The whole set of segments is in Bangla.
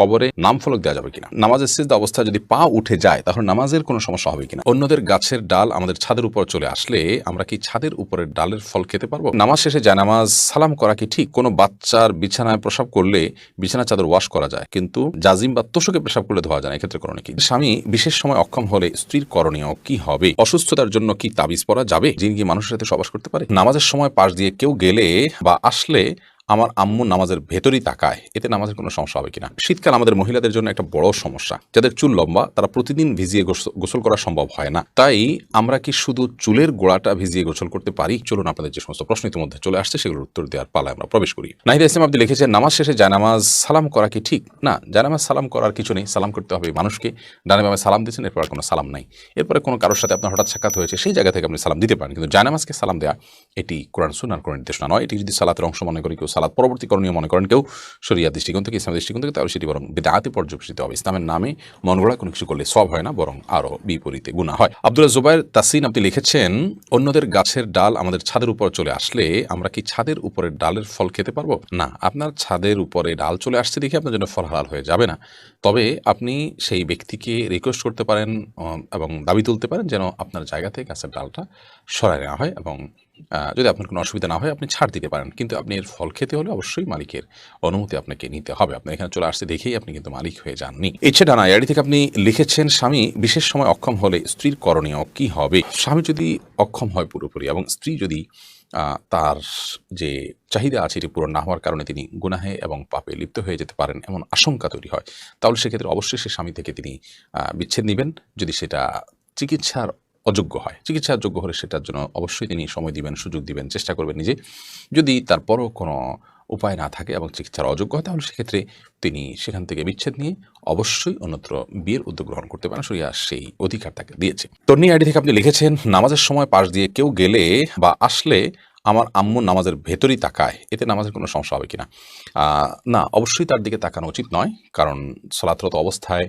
কবরে নাম ফলক দেওয়া যাবে কিনা? নামাজের সিদ্ধ অবস্থায় যদি পা উঠে যায়, তাহলে নামাজের কোনো সমস্যা হবে কিনা? অন্যদের গাছের ডাল আমাদের ছাদের উপর চলে আসলে আমরা কি ছাদের উপরের ডালের ফল খেতে পারব? নামাজ শেষে যায়, নামাজ সালাম করা কি ঠিক? কোনো বাচ্চার বিছানায় প্রসাব করলে বিছানা চাদর ওয়াশ করা যায়, কিন্তু জাজিম বা তোষকে প্রসাব করলে ধোয়া যায় না, এক্ষেত্রে করণীয় কি? স্বামী বিশেষ সময় অক্ষম হলে স্ত্রীর করণীয় কি হবে? অসুস্থতার জন্য কি তাবিজ পরা যাবে? যিনি কি মানুষের সাথে সবাস করতে পারে? নামাজের সময় পাশ দিয়ে কেউ গেলে বা আসলে আমার আম্মু নামাজের ভেতরই তাকায়, এতে নামাজের কোনো সমস্যা হবে কিনা? শীতকাল আমাদের মহিলাদের জন্য একটা বড় সমস্যা। যাদের চুল লম্বা, তারা প্রতিদিন ভিজিয়ে গোসল করা সম্ভব হয় না। তাই আমরা কি শুধু চুলের গোড়াটা ভিজিয়ে গোসল করতে পারি? চলুন আপনাদের যে সমস্ত প্রশ্ন ইতিমধ্যে চলে আসছে, সেগুলোর উত্তর দেওয়ার পালায় আমরা প্রবেশ করি। নাহিদ ইসলাম আপনি লিখেছেন, নামাজ শেষে জানামাজ সালাম করা কি ঠিক? না জায়নামাজ সালাম করার কিছু নেই। সালাম করতে হবে মানুষকে। ডানে বামে সালাম দিচ্ছেন এরপর কোনো সালাম নাই। এরপরে কোনো কারোর সাথে আপনার হঠাৎ সাক্ষাৎ হয়েছে, সেই জায়গা থেকে আপনি সালাম দিতে পারেন। কিন্তু জায়নামাজকে সালাম দেওয়া এটি কোরআন সুনার কোনো নির্দেশনা নয়। এটি যদি সালাতের অংশ মনে করি, কেউ সালাত পরবর্তী করণীয় মনে করেন কেউ শরিয়া দৃষ্টিকোণ থেকে, ইসলামের দৃষ্টিকোণ থেকে, তাহলে সেটি বরং বেদাতে পর্যবেসিত হবে। ইসলামের নামে মন গড়া কোনো কিছু করলে সব হয় না, বরং আরও বিপরীতে গুণা হয়। আব্দুল্লাহ জুবাইর তাসিন আপনি লিখেছেন, অন্যদের গাছের ডাল আমাদের ছাদের উপর চলে আসলে আমরা কি ছাদের উপরের ডালের ফল খেতে পারব? না, আপনার ছাদের উপরে ডাল চলে আসছে দেখে আপনার জন্য ফল হালাল হয়ে যাবে না। তবে আপনি সেই ব্যক্তিকে রিকোয়েস্ট করতে পারেন এবং দাবি তুলতে পারেন যেন আপনার জায়গা থেকে গাছের ডালটা সরায় নেওয়া হয় এবং যদি আপনার কোনো অসুবিধা না হয়, আপনি ছাড় দিতে পারেন। কিন্তু আপনি এর ফল খেতে হলে অবশ্যই মালিকের অনুমতি আপনাকে নিতে হবে। আপনি এখানে চলে আসতে দেখেই আপনি কিন্তু মালিক হয়ে যাননি। ইচ্ছে ডানা এড়ি থেকে আপনি লিখেছেন, স্বামী, বিশেষ সময় অক্ষম হলে স্ত্রীর করণীয় কি হবে? স্বামী যদি অক্ষম হয় পুরোপুরি এবং স্ত্রী যদি তার যে চাহিদা আছে এটি পূরণ না হওয়ার কারণে তিনি গুনাহে এবং পাপে লিপ্ত হয়ে যেতে পারেন এমন আশঙ্কা তৈরি হয়, তাহলে সেক্ষেত্রে অবশ্যই সে স্বামী থেকে তিনি বিচ্ছেদ নেবেন। যদি সেটা চিকিৎসার অযোগ্য হয়। চিকিৎসার যোগ্য হলে সেটার জন্য অবশ্যই তিনি সময় দিবেন, সুযোগ দিবেন, চেষ্টা করবেন নিজে। যদি তারপরও কোনো উপায় না থাকে এবং চিকিৎসার অযোগ্য হয়, তাহলে সেক্ষেত্রে তিনি সেখান থেকে বিচ্ছেদ নিয়ে অবশ্যই অন্যত্র বিয়ের উদ্যোগ গ্রহণ করতে পারেন। সরিয়া সেই অধিকার তাকে দিয়েছে। তন্নি আইডি থেকে আপনি লিখেছেন, নামাজের সময় পাশ দিয়ে কেউ গেলে বা আসলে আমার আম্মু নামাজের ভেতরই তাকায়। এতে নামাজের কোনো সমস্যা হবে কিনা? না, অবশ্যই তার দিকে তাকানো উচিত নয়। কারণ সলাতরত অবস্থায়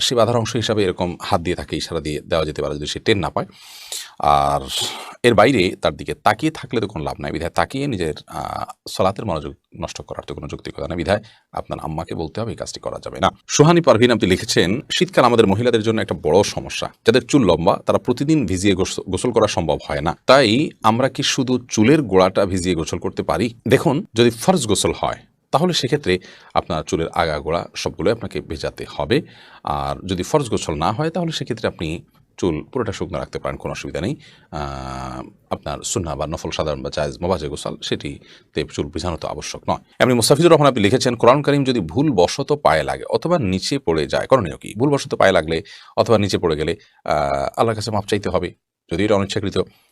সে বাধার অংশ হিসাবে এরকম হাত দিয়ে তাকে ইশারা দিয়ে দেওয়া যেতে পারে যদি সে টেন না পায়। আর এর বাইরে তার দিকে তাকিয়ে থাকলে তো কোনো লাভ নাই। বিধায় তাকিয়ে নিজের সলাতের মনোযোগ নষ্ট করার তো কোনো যৌক্তিকতা না বিধায় আপনার আম্মাকে বলতে হবে, এই কাজটি করা যাবে না। সোহানি পারভিন আপনি লিখেছেন, শীতকাল আমাদের মহিলাদের জন্য একটা বড় সমস্যা। যাদের চুল লম্বা, তারা প্রতিদিন ভিজিয়ে গোস- গোসল করা সম্ভব হয় না। তাই আমরা কি শুধু চুলের গোড়াটা ভিজিয়ে গোসল করতে পারি? দেখুন, যদি ফরজ গোসল হয় তাহলে সেক্ষেত্রে আপনার চুলের আগা গোড়া সবগুলোই আপনাকে ভেজাতে হবে। আর যদি ফরজ গোসল না হয়, তাহলে সেক্ষেত্রে আপনি চুল পুরোটা শুকনো রাখতে পারেন, কোনো অসুবিধা নেই। আপনার সুন্না বা নফল সাধারণ বা জায়জ মোবাজে গোসাল সেটিতে চুল ভিজানো তো আবশ্যক নয়। এমনি মুস্তাফিজুর রহমান আপনি লিখেছেন, কোরআন করিম যদি ভুল বশত পায়ে লাগে, অথবা নিচে পড়ে যায়, করণীয় কি? ভুলবশত পায়ে লাগলে অথবা নিচে পড়ে গেলে আল্লাহর কাছে মাপ চাইতে হবে। যদি এটা অনিচ্ছাকৃত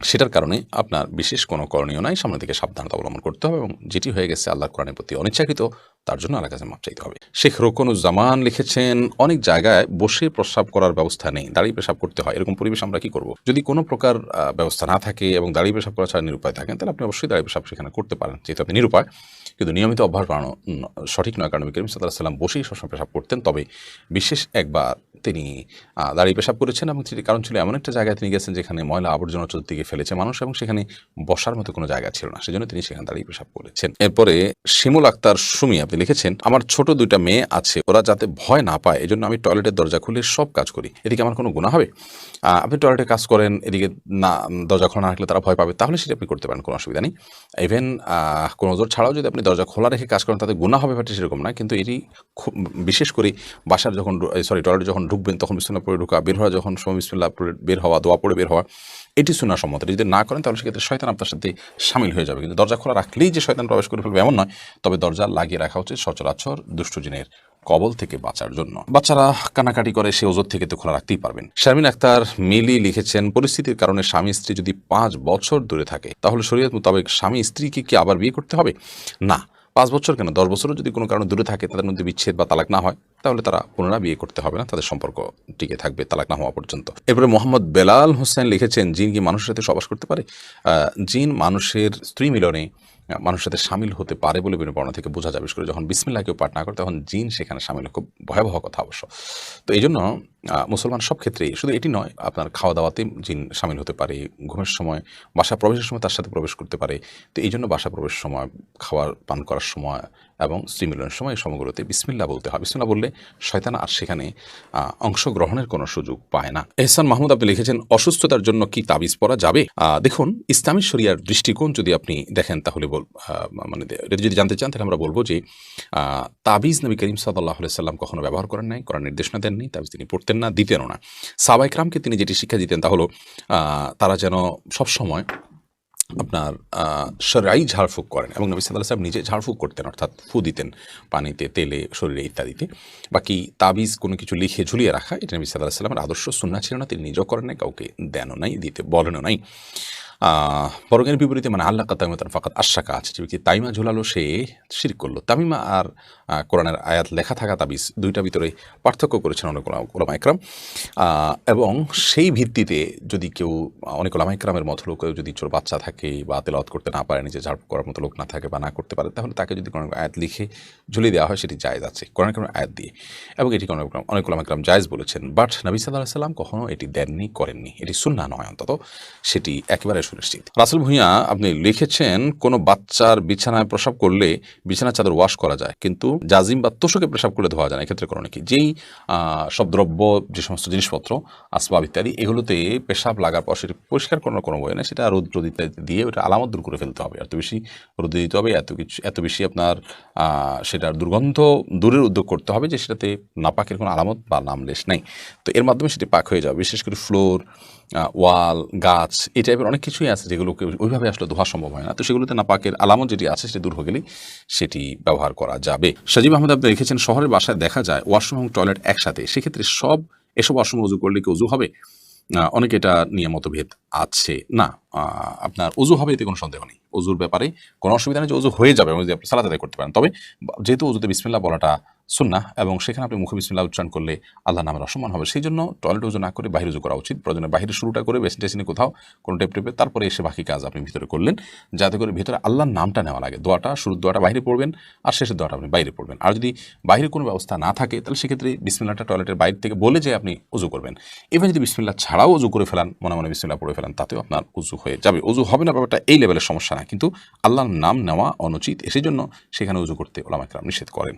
সেটার কারণে আপনার বিশেষ কোনো করণীয় নাই। সামনে থেকে সাবধানতা অবলম্বন করতে হবে এবং যেটি হয়ে গেছে আল্লাহ কোরআনের প্রতি অনিচ্ছাকৃত, তার জন্য আল্লাহ কাছে মাপ চাইতে হবে। শেখ রোকনুজ্জামান লিখেছেন, অনেক জায়গায় বসে প্রস্রাব করার ব্যবস্থা নেই দাঁড়িয়ে পেশাব করতে হয়। এরকম পরিবেশ আমরা কি করব? যদি কোনো প্রকার ব্যবস্থা না থাকে এবং দাঁড়িয়ে পেশাব করা ছাড়া নিরুপায় থাকেন, তাহলে আপনি অবশ্যই দাঁড়িয়ে পেশাব সেখানে করতে পারেন, যেহেতু আপনি নিরুপায়। কিন্তু নিয়মিত অভ্যাস উম, সঠিক নয়। কারণ নবী করিম সাল্লাহ সাল্লাম বসেই সবসময় পেশাব করতেন। তবে বিশেষ একবার তিনি দাঁড়িয়ে পেশাব করেছেন এবং সেটি কারণ ছিল এমন একটা জায়গায় তিনি গেছেন যেখানে ময়লা আবর্জনা চতুর্দিকে ফেলেছে মানুষ এবং সেখানে বসার মতো কোনো জায়গা ছিল না। সেজন্য তিনি সেখানে দাঁড়িয়ে পেশাব করেছেন। এরপরে শিমুল আক্তার সুমি আপনি লিখেছেন আমার ছোট দুইটা মেয়ে আছে ওরা যাতে ভয় না পায় এজন্য আমি টয়লেটের দরজা খুলে সব কাজ করি। এদিকে আমার কোনো গুণা হবে? আপনি টয়লেটে কাজ করেন এদিকে না দরজা খোলা না রাখলে তারা ভয় পাবে। তাহলে সেটা আপনি করতে পারেন কোনো অসুবিধা নেই। ইভেন কোনো নজর ছাড়াও যদি আপনি দরজা খোলা রেখে কাজ করেন, তাতে গুণা হবে ব্যাপারটি সেরকম না। কিন্তু এটি বিশেষ করে বাসার যখন সরি টয়লেটে যখন ঢুকবেন, তখন বিশ্বনাথ পড়ে ঢুকা, বের হওয়া, যখন সময় বিশ্বনাথ পড়ে, বের হওয়া, দোয়া পড়ে বের হওয়া, এটি শোনা সম্মত যদি না করেন, তাহলে সেক্ষেত্রে শয়তান আপনার সাথে সামিল হয়ে যাবে। কিন্তু দরজা খোলা রাখলেই যে শয়তান প্রবেশ করে ফেলবে এমন নয়, তবে দরজা লাগিয়ে রাখা উচিত সচরাচর দুষ্ট জিনের কবল থেকে বাঁচার জন্য। বাচ্চারা কানাকাটি করে, সে ওজোর থেকে তো খোলা রাখতেই পারবেন। শারমিন আক্তার মিলি লিখেছেন, পরিস্থিতির কারণে স্বামী স্ত্রী যদি পাঁচ বছর দূরে থাকে, তাহলে শরীয়ত মোতাবেক স্বামী স্ত্রীকে কি আবার বিয়ে করতে হবে? না, পাঁচ বছর কেন? দশ বছরও যদি কোনো কারণে দূরে থাকে, তাদের মধ্যে বিচ্ছেদ বা তালাক না হয়, তাহলে তারা পুনরায় বিয়ে করতে হবে না, তাদের সম্পর্ক টিকে থাকবে তালাক না হওয়া পর্যন্ত। এরপরে মোহাম্মদ বেলাল হোসেন লিখেছেন, জিন কি মানুষের সাথে সবাস করতে পারে? জিন মানুষের স্ত্রী মিলনে মানুষের সাথে সামিল হতে পারে বলে বিভিন্ন বর্ণনা থেকে বোঝা যাবে যখন বিসমিল্লাহ কেউ পাঠ না করে, তখন জিন সেখানে সামিল খুব ভয়াবহ কথা অবশ্য। তো এই জন্য মুসলমান সব ক্ষেত্রেই, শুধু এটি নয়, আপনার খাওয়া দাওয়াতে জিন সামিল হতে পারে, ঘুমের সময় বাসা প্রবেশের সময় তার সাথে প্রবেশ করতে পারে। তো এই জন্য বাসা প্রবেশের সময়, খাওয়ার, পান করার সময় এবং স্ত্রী মিলনের সময় এই সময়গুলোতে বিসমিল্লা বলতে হয়। বিসমিল্লা বললে শয়তান আর সেখানে অংশগ্রহণের কোনো সুযোগ পায় না। এহসান মাহমুদ আপনি লিখেছেন, অসুস্থতার জন্য কি তাবিজ পরা যাবে? দেখুন, ইসলামী শরিয়ার দৃষ্টিকোণ যদি আপনি দেখেন, তাহলে বল মানে যদি জানতে চান, তাহলে আমরা বলব যে তাবিজ নবী করিম সাল্লাহ সাল্লাম কখনো ব্যবহার করেন নাই, করার নির্দেশনা দেননি, তাবিজ তিনি পড়তেন না, দিতেনও না। সাবাইকরামকে তিনি যেটি শিক্ষা দিতেন তা হলো তারা যেন সবসময় আপনার সরাই ঝাড়ফুঁক করেন এবং নবী সাল্লাহ সাহেব নিজে ঝাড়ফুঁক করতেন, অর্থাৎ ফু দিতেন পানিতে, তেলে, শরীরে ইত্যাদিতে। বাকি তাবিজ কোনো কিছু লিখে ঝুলিয়ে রাখা, এটা নবী সাল্লাহ সাল্লামের আদর্শ সুন্না ছিল না, তিনি নিজেও করেন নাই, কাউকে দেনও নাই, দিতে বলেনও নাই। বরং বিপরীতে মানে আল্লাহ কাতামিতান ফাকাত আশাকা আছে, যে তাইমা ঝুলালো, সে শির করল। তামিমা আর কোরআনের আয়াত লেখা থাকা তাবিজ দুইটা ভিতরে পার্থক্য করেছেন অনেক ওলামা একরাম এবং সেই ভিত্তিতে যদি কেউ, অনেক ওলামা একরামের মতো লোক যদি ছোট বাচ্চা থাকে বা তেলাওয়াত করতে না পারে, নিজে ঝাড় করার মতো লোক না থাকে বা না করতে পারে, তাহলে তাকে যদি কোনো আয়াত লিখে ঝুলিয়ে দেওয়া হয়, সেটি জায়েজ আছে কোরআন কোনো আয়াত দিয়ে। এবং এটি কোনো অনেক ওলামা একরাম জায়েজ বলেছেন। বাট নবী সাল্লাহ সাল্লাম কখনো এটি দেননি, করেননি। এটি সুন্না নয় অন্তত। সেটি একেবারে সুনিশ্চিত। রাসেল ভূঁইয়া, আপনি লিখেছেন, কোনো বাচ্চার বিছানায় প্রসাব করলে বিছানার চাদর ওয়াশ করা যায়, কিন্তু জাজিম বা তোষকে প্রসাব করলে ধোয়া যায় না, এক্ষেত্রে করণে কি? যেই সব দ্রব্য, যে সমস্ত জিনিসপত্র, আসবাব ইত্যাদি, এগুলোতে পেশাব লাগার পর সেটি পরিষ্কার করার কোনো বই নেই সেটা রোদ রোদ ইত্যাদি দিয়ে ওটা আলামত দূর করে ফেলতে হবে। এত বেশি রোদে দিতে হবে, এত কিছু, এত বেশি আপনার সেটার দুর্গন্ধ দূরের উদ্যোগ করতে হবে যে সেটাতে নাপাকের কোনো আলামত বা নামলেশ নেই। তো এর মাধ্যমে সেটি পাক হয়ে যাবে, বিশেষ করে ফ্লোর ওয়াল, গাছ, এই টাইপের অনেক কিছুই আছে যেগুলোকে ওইভাবে আসলে ধোয়া সম্ভব হয় না। তো সেগুলোতে না পাকের আলামত যেটি আছে সেটি দূর হয়ে গেলেই সেটি ব্যবহার করা যাবে। সাজিব আহমেদ, আপনি লিখেছেন শহরের বাসায় দেখা যায় ওয়াশরুম এবং টয়লেট একসাথে। সেক্ষেত্রে সব এসব ওয়াশরুম উজু করলে কি উজু হবে? অনেকে এটা নিয়ে মতভেদ আছে। না আপনার উজু হবে এতে কোনো সন্দেহ নেই। উজুর ব্যাপারে কোনো অসুবিধা নেই যে উজু হয়ে যাবে আপনি সালাত আদায় করতে পারেন। তবে যেহেতু উজুতে বিসমিল্লা বলাটা সুন্না এবং সেখানে আপনি মুখে বিসমিল্লা উচ্চারণ করলে আল্লাহ নামের অসম্মান হবে। সেই জন্য টয়লেট উজু না করে বাহির উজু করা উচিত। প্রয়োজনে বাহিরে শুরুটা করে বেসিন টেসিনে কোথাও কোনো টেপ টেপে তারপরে এসে বাকি কাজ আপনি ভিতরে করলেন। যাতে করে ভিতরে আল্লাহর নামটা নেওয়া লাগে। দোয়াটা, শুরুর দোয়াটা বাইরে পড়বেন আর শেষের দোয়াটা আপনি বাইরে পড়বেন। আর যদি বাইরে কোনো ব্যবস্থা না থাকে, তাহলে সেক্ষেত্রে বিসমিল্লাটা টয়লেটের বাইরে থেকে বলে যে আপনি উজু করবেন। এবার যদি বিসমিল্লা ছাড়াও উজু করে ফেলান, মনে মনে বিসমিল্লা পড়ে ফেলান, তাতেও আপনার উজু হয়ে যাবে। উজু হবে না ব্যাপারটা এই লেভেলের সমস্যা না। কিন্তু আল্লাহর নাম নেওয়া অনুচিত। এসে জন্য সেখানে উজু করতে ওলামাকরাম নিষেধ করেন।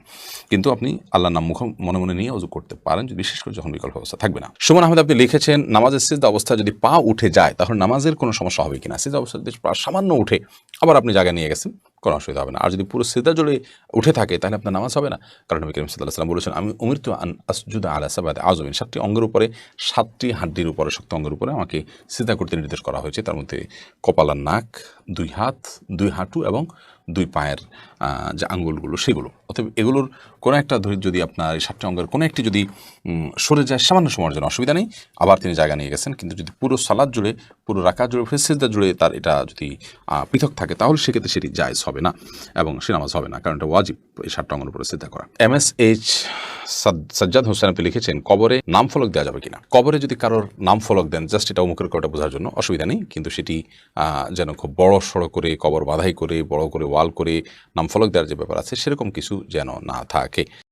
কিন্তু আপনি আল্লাহ নাম মুখ মনে মনে নিয়ে অজু করতে পারেন, যদি বিশেষ করে যখন বিকল্প অবস্থা থাকবে না। সুমন আহমেদ, আপনি লিখেছেন, নামাজের সিজদা অবস্থা যদি পা উঠে যায়, তাহলে নামাজের কোনো সমস্যা হবে কিনা? সিজদা অবস্থা যদি পা সামান্য উঠে, আবার আপনি জায়গা নিয়ে গেছেন। কোনো অসুবিধা হবে না। আর যদি পুরো সিজদা জুড়ে উঠে থাকে, তাহলে আপনার নামাজ হবে না। কারণ নবী করিম সাল্লাহ সাল্লাম বলেছেন, আমি উমির তো আসজুদা আলা সাবাদ আজমিন সাতটি অঙ্গের উপরে, সাতটি হাড্ডির উপরে, শক্ত অঙ্গের উপরে আমাকে সিজদা করতে নির্দেশ করা হয়েছে। তার মধ্যে কপালার নাক, দুই হাত, দুই হাঁটু এবং দুই পায়ের যে আঙ্গুলগুলো, সেগুলো। অতএব এগুলোর কোনো একটা ধরে যদি আপনার এই সাতটি অঙ্গের কোনো একটি যদি সরে যায়, সামান্য সময়ের জন্য অসুবিধা নেই। আবার তিনি জায়গা নিয়ে গেছেন। কিন্তু যদি পুরো সালাদ জুড়ে, পুরো রাখা জুড়ে ফেসিজদা জুড়ে তার এটা যদি পৃথক থাকে, তাহলে সেক্ষেত্রে সেটি জায়জ হবে। না এবং সে নামাজ হবে না কারণ এটা ওয়াজিব এই সাতটা অঙ্গের উপরে সিদ্ধা করা। M S H Sajjad Hossain আপনি লিখেছেন, কবরে নাম ফলক দেওয়া যাবে কিনা? কবরে যদি কারোর নাম ফলক দেন, জাস্ট এটা অমুকের কটা বোঝার জন্য অসুবিধা নেই, কিন্তু সেটি যেন খুব বড় সড়ো করে, কবর বাধাই করে, বড় করে, ওয়াল করে নাম ফলক দেওয়ার যে ব্যাপার আছে, সেরকম কিছু যেন না থাকে।